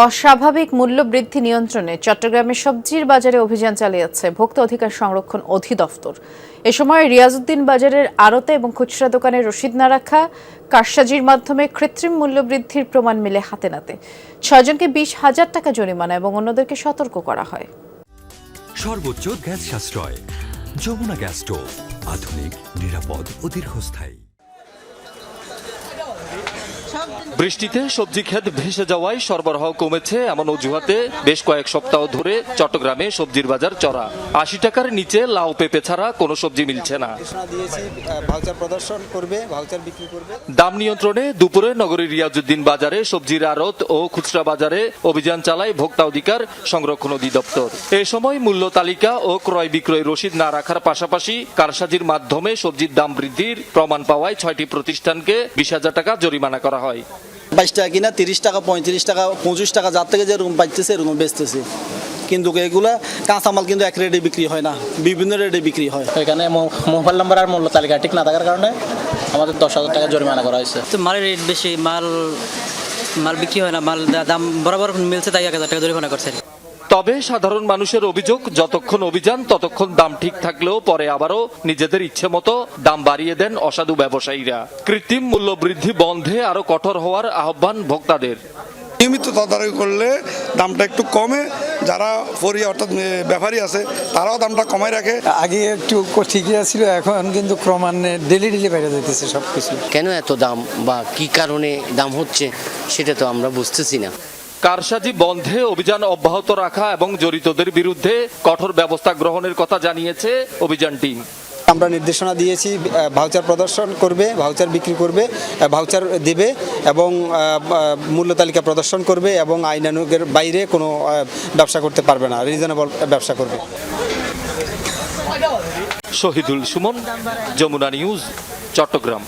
অস্বাভাবিক মূল্য বৃদ্ধি নিয়ন্ত্রণে চট্টগ্রামের সবজির বাজারে অভিযান চালিয়েছে ভোক্তা অধিকার সংরক্ষণ অধিদপ্তর। এ সময় রিয়াজউদ্দিন বাজারের আড়তে এবং খুচরা দোকানে রসিদ না রাখা, কারসাজির মাধ্যমে কৃত্রিম মূল্য বৃদ্ধির প্রমাণ মিলে হাতে নাতে। ছয়জনকে বিশ হাজার টাকা জরিমানা এবং অন্যদেরকে সতর্ক করা হয়। সর্বোচ্চ গ্যাস সাশ্রয়, যমুনা গ্যাস স্টোভ, আধুনিক, নিরাপদ ও দীর্ঘস্থায়ী। বৃষ্টিতে সবজি ক্ষেত ভেসে যাওয়ায় সরবরাহ কমেছে এমন অজুহাতে বেশ কয়েক সপ্তাহ ধরে চট্টগ্রামে সবজির বাজার চড়া। আশি টাকার নিচে লাউ পেঁপে ছাড়া কোনো সবজি মিলছে না। দাম নিয়ন্ত্রণে দুপুরে নগরীর রিয়াজুদ্দিন বাজারে সবজির আড়ত ও খুচরা বাজারে অভিযান চালায় ভোক্তা অধিকার সংরক্ষণ অধিদপ্তর। এ সময় মূল্য তালিকা ও ক্রয় বিক্রয় রসিদ না রাখার পাশাপাশি কারসাজির মাধ্যমে সবজির দাম বৃদ্ধির প্রমাণ পাওয়ায় ছয়টি প্রতিষ্ঠানকে বিশ হাজার টাকা জরিমানা করা হয়। বাইশ টাকা কিনা তিরিশ টাকা পঁয়ত্রিশ টাকা পঁচিশ টাকা যার থেকে যে রুম পাইতেছে রুম বেচতেছে। কিন্তু এগুলা কাঁচামাল কিন্তু এক রেটে বিক্রি হয় না বিভিন্ন রেটে বিক্রি হয়। এখানে মো- মোবাইল নাম্বার আর মূল্য তালিকা ঠিক না থাকার কারণে আমাদের দশ হাজার টাকা জরিমানা করা হয়েছে। তো মালের রেট বেশি মাল মাল বিক্রি হয় না মাল দাম বরাবর মিলছে তাই এক হাজার টাকা জরিমানা করছে। তবে সাধারণ মানুষের অভিযোগ যতক্ষণ অভিযান ততক্ষণ দাম ঠিক থাকলেও পরে আবারও নিজেদের ইচ্ছে মতো দাম বাড়িয়ে দেন অসাধু ব্যবসায়ীরা। কৃত্রিম মূল্য বৃদ্ধি বন্ধে আরও কঠোর হওয়ার আহ্বান ভোক্তাদের। নিয়মিত তদারকি করলে দামটা একটু কমে। যারা ফরিয়া অর্থাৎ ব্যাপারী আছে তারাও দামটা কমায় রাখে। আগে একটু ঠিকই ছিল এখন কিন্তু ক্রমান্বয়ে ডেলি ডেলি বেড়ে যেতেছে সব কিছু কেন এত দাম বা কি কারণে দাম হচ্ছে সেটা তো আমরা বুঝতেছি না। কারসাজি বন্ধে অভিযান অব্যাহত রাখা এবং জড়িতদের বিরুদ্ধে কঠোর ব্যবস্থা গ্রহণের কথা জানিয়েছে অভিযান টিম। আমরা নির্দেশনা দিয়েছি ভাউচার প্রদর্শন করবে ভাউচার বিক্রি করবে ভাউচার দেবে এবং মূল্য তালিকা প্রদর্শন করবে এবং আইনানুগের বাইরে কোনো ব্যবসা করতে পারবে না রিজনেবল ব্যবসা করবে। শহীদুল সুমন যমুনা নিউজ চট্টগ্রাম।